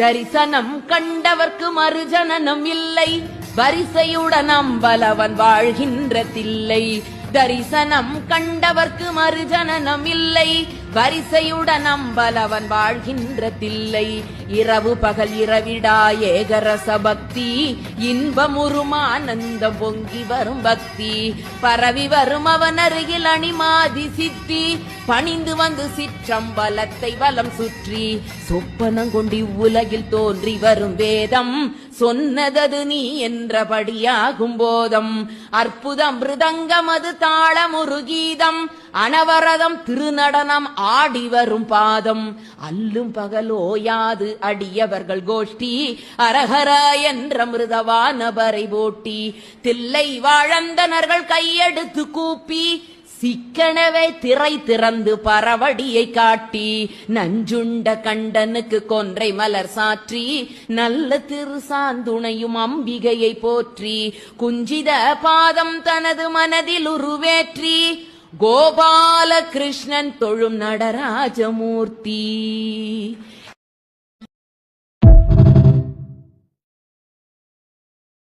தரிசனம் கண்டவர்க்கு மறுஜனனம் இல்லை. வரிசையுடன் அம்பலவன் வாழ்கின்ற தில்லை தரிசனம் கண்டவர்க்கு மறுஜனனம் இல்லை. வரிசையுடன் அம்பலவன் வாழ்கின்ற தில்லை இரவு பகல் இரவிடா ஏகரச பக்தி இன்பமுறுமானந்தம் பொங்கி வரும் பக்தி. பரவி வரும் அவன் அருகில் அணிமாதி சித்தி. பணிந்து வந்து சிற்றம்பலத்தை வலம் சுற்றி. சொப்பனங்கொண்டி உலகில் தோன்றி வரும் வேதம். சொன்னதது நீ என்றபடியாகும் போதம். அற்புதம் மிருதங்கம் அது தாளமுருகீதம் அனவரதம் திருநடனம் ஆடி வரும் பாதம். அல்லும் பகலோயாது அடியவர்கள் கோஷ்டி. அரஹர என்ற மிருதவானபரை போட்டி. தில்லை வாழந்தனர்கள் கையெடுத்து கூப்பி. சிக்கனவே திரை திறந்து பரவடியை காட்டி. நஞ்சுண்ட கண்டனுக்கு கொன்றை மலர் சாற்றி. நல்ல திருசாந்துணையும் அம்பிகையை போற்றி. குஞ்சித பாதம் தனது மனதில் உருவேற்றி. கோபால கிருஷ்ணன் தொழும் நடராஜமூர்த்தி.